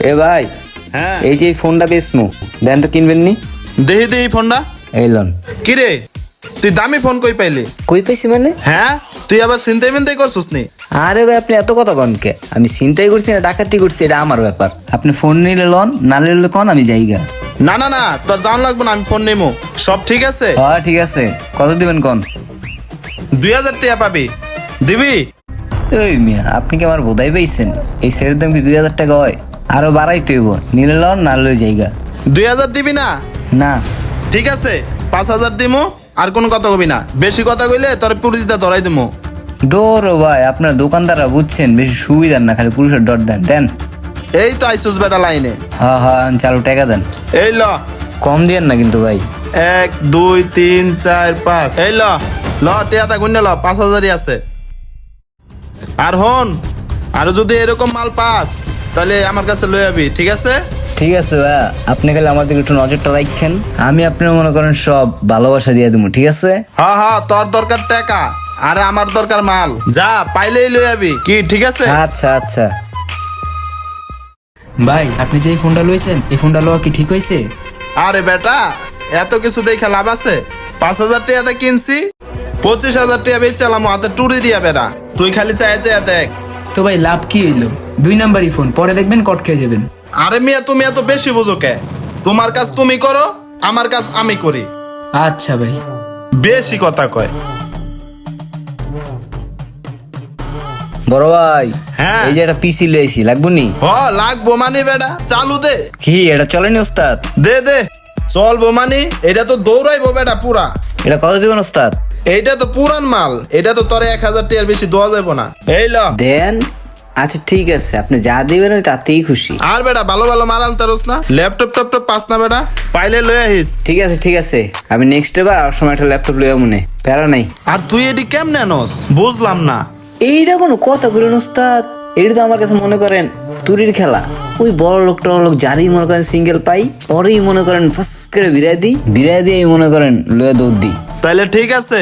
এ ভাই হ্যাঁ। এই যে এই ফোনটা বেসমু দেন তো কিনবেন নি। দেহি দেহি ফোনটা। এই লন। কিরে? তুই দামি ফোন কই পাইলি? কই পাইছি মানে? হ্যাঁ? তুই আবার চিন্তা মিনতে করছিস নি? আরে ভাই আপনি এত কথা কনকে আমি চিন্তাই করছি না ডাকাতি করছি এটা আমার ব্যাপার। আপনি ফোন নিলে লন না নিলে কন আমি যাইগা না না না তোর জান লাগবে না আমি ফোন নেব সব ঠিক আছে? হ্যাঁ ঠিক আছে। কত দিবেন কন? দুই হাজার টাকা পাবি। দিবি? ওই মিয়া আপনি কি আমার বোধাই পাইছেন? এই সেটের দাম কি দুই হাজার টাকা হয়? আরও বাড়াই তৈব নিলে লন না লই যাইগা। দুই হাজার দিবি না? না। ঠিক আছে পাঁচ হাজার দিমু আর কোনো কথা কবি না। বেশি কথা কইলে তোর পুলিশটা ধরাই দিমু। দৌড়ো ভাই আপনার দোকানদাররা বুঝছেন বেশি সুবিধার না খালি পুলিশের ডট দেন দেন। এই তো আইসুস বেটা লাইনে। হ্যাঁ হ্যাঁ চালু টাকা দেন। এই ল। কম দিয়েন না কিন্তু ভাই। এক দুই তিন চার পাঁচ। এই ল ল টিয়াটা গুনে ল পাঁচ হাজারই আছে। আর হন আর যদি এরকম মাল পাস তাহলে আমার কাছে লই যাবি ঠিক আছে? ঠিক আছে ভাই আপনি খালি আমার দিকে একটু নজরটা রাখেন। আমি আপনার মনে করেন সব ভালোবাসা দিয়ে দেবো ঠিক আছে? হ্যাঁ হ্যাঁ তোর দরকার টাকা আর আমার দরকার মাল। যা পাইলেই লই যাবি কি ঠিক আছে? আচ্ছা আচ্ছা। ভাই আপনি যে এই ফোনটা লইছেন এই ফোনটা লওয়া কি ঠিক হয়েছে আরে বেটা এত কিছু দেখে লাভ আছে? পাঁচ হাজার টাকাতে কিনছি পঁচিশ হাজার টাকা বেচালাম হাতে টুরি দিয়া বেটা তুই খালি চাই চাই দেখ। তো ভাই লাভ কি হইল? দুই নাম্বারই ফোন পরে দেখবেন কট খেয়ে যাবেন। আরে মিয়া তুমি এত বেশি বুঝো কে? তোমার কাজ তুমি করো আমার কাজ আমি করি। আচ্ছা ভাই। বেশি কথা কয়। বড় ভাই হ্যাঁ। এই যে একটা পিসি লইছি লাগবো নি? হ লাগবো মানে বেটা চালু দে। কি এটা চলেনি ওস্তাদ? দে দে। চল বোমানি এটা তো দৌড়াইবো বেটা পুরা। এটা কত দিবেন ওস্তাদ? এইটা তো পুরান মাল এটা তো তোরে এক হাজার টাকার বেশি দেওয়া যাব না। এই ল। দেন। আচ্ছা ঠিক আছে আপনি যা দিবেন আমি তাতেই খুশি। আর বেটা ভালো ভালো মাল আনতারস না? ল্যাপটপ টপটপ পাস না বেটা? পাইলে লয়ে আহিস। ঠিক আছে ঠিক আছে। আমি নেক্সট এবার আর সময় একটা ল্যাপটপ লইয়া মনে। প্যারা নাই। আর তুই এটি কেমনে নস বুঝলাম না। এইটা কোনো কথা বলুন ওস্তাদ এটা তো আমার কাছে মনে করেন তুরির খেলা। ওই বড় লোক টড় লোক যারই মনে করেন সিঙ্গেল পাই ওরই মনে করেন ফাস করে বিরাই দিই। বিরাই দিয়ে মনে করেন লয়ে দৌড় দিই। তাইলে ঠিক আছে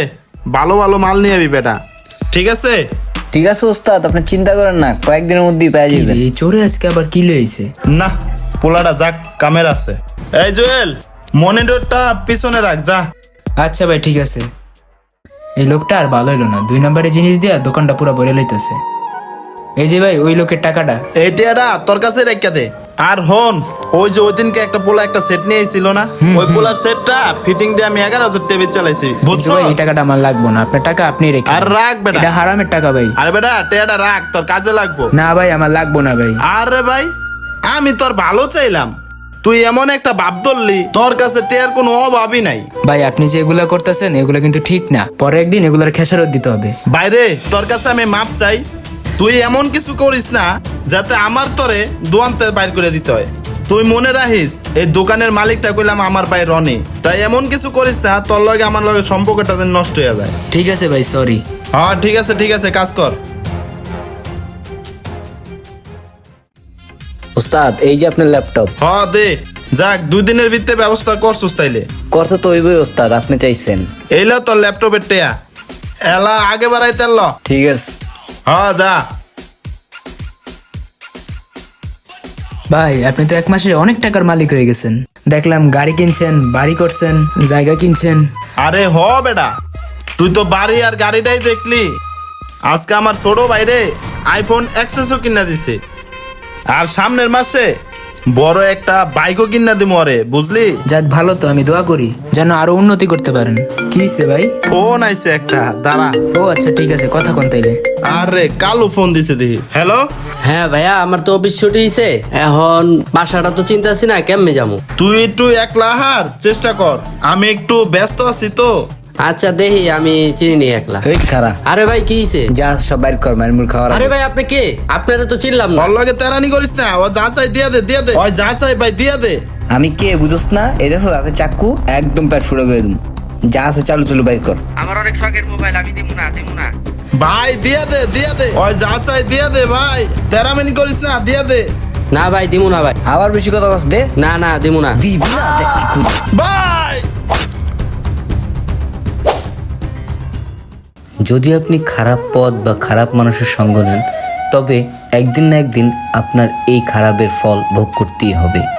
ভালো ভালো মাল নিয়ে যাবি বেটা। ঠিক আছে? ঠিক আছে ওস্তাদ আপনি চিন্তা করেন না কয়েকদিনের মধ্যেই পেয়ে কি যাবেন। এই চোরে আজকে আবার কি লইছে না পোলাটা যাক কামের আছে। এই জুয়েল মনিটরটা পিছনে রাখ যা। আচ্ছা ভাই ঠিক আছে। এই লোকটা আর ভালো হলো না দুই নাম্বারে জিনিস দিয়া দোকানটা পুরো ভরে লইতেছে। এই যে ভাই ওই লোকের টাকাটা। এই টিয়াটা তোর কাছে রেখে দে। আর হন ওই যে ওই দিনকে একটা পোলা একটা সেট নিয়ে এসেছিল না? ওই পোলার সেটটা ফিটিং দিয়ে আমি এগারো হাজার টেবিল চালাইছি বুঝছ? এই টাকাটা আমার লাগবো না। আপনার টাকা আপনি রেখে আর রাখ বেটা। এটা হারামের টাকা ভাই। আরে বেটা টিয়াটা রাখ তোর কাজে লাগবো। না ভাই আমার লাগবো না ভাই। আরে ভাই আমি তোর ভালো চাইলাম। তুই এমন একটা ভাব ধরলি তোর কাছে টেয়ার কোনো অভাবই নাই। ভাই আপনি যে এগুলা করতেছেন এগুলা কিন্তু ঠিক না। পরে একদিন এগুলার খেসারত দিতে হবে। বাইরে তোর কাছে আমি মাপ চাই। তুই এমন কিছু করিস না যাতে আমার তরে দোয়ান্তে বাইর করে দিতে হয়। তুই মনে রাখিস এই দোকানের মালিকটা কইলাম আমার ভাই রনি। তাই এমন কিছু করিস না তোর লগে আমার লগে সম্পর্কটা যেন নষ্ট হয়ে যায়। ঠিক আছে ভাই সরি হ্যাঁ ঠিক আছে ঠিক আছে কাজ কর। ওস্তাদ এই যে আপনার ল্যাপটপ। হ্যাঁ দে। যাক দুই দিনের ভিতরে ব্যবস্থা করছিস তাইলে। করতে তো হইবই ওস্তাদ আপনি চাইছেন। এইলা তোর ল্যাপটপের টেয়া। এলা আগে বাড়াইতে ল। ঠিক আছে। হ্যাঁ যা ভাই আপনি তো এক মাসে অনেক টাকার মালিক হয়ে গেছেন। দেখলাম গাড়ি কিনছেন বাড়ি করছেন জায়গা কিনছেন। আরে হ বেটা তুই তো বাড়ি আর গাড়িটাই দেখলি। আজকে আমার ছোট বাইরে আইফোন এক্সেসও কিনা দিছে। আর সামনের মাসে বড় একটা বাইকও কিনা দিব আরে বুঝলি? যাক ভালো তো আমি দোয়া করি যেন আরও উন্নতি করতে পারেন। কি হইছে ভাই? ফোন আইছে একটা দাঁড়া। ও আচ্ছা ঠিক আছে কথা কোন তাইলে। আরে কালো ফোন দিছে দেখি। হ্যালো হ্যাঁ ভাইয়া আমার তো অফিস ছুটি হয়েছে এখন বাসাটা তো চিন্তা আছি না কেমনে যাব? তুই একটু একলা হার চেষ্টা কর। আমি একটু ব্যস্ত আছি তো। আচ্ছা দেখি আমি চিনি নি একলা। এই খারা। আরে ভাই কি হয়েছে যা সব বাইর কর মায়ের মুখ খাওয়ার আরে ভাই আপনি কে? আপনারা তো চিনলাম না। ওর লগে তেরানি করিস না ও যা চাই দিয়া দে দিয়া দে। ওই যা চাই ভাই দিয়া দে। আমি কে বুঝোস না? এই দেখো তাতে চাক্কু একদম প্যাট ফুড়ে গিয়ে দিম যা আছে চালু চালু বাইর কর। আমার অনেক শখের মোবাইল আমি দিব না দিব না। ভাই দিয়া দে দিয়া দে। ওই যা চাই দিয়া দে ভাই। তেরামিনি করিস না দিয়া দে। না ভাই দিব না ভাই। আবার বেশি কথা কস দে। না না দিব না। দিবি না দেখ কি করি। ভাই! যদি আপনি খারাপ পথ বা খারাপ মানুষের সঙ্গ নেন তবে একদিন না একদিন আপনার এই খারাপের ফল ভোগ করতেই হবে।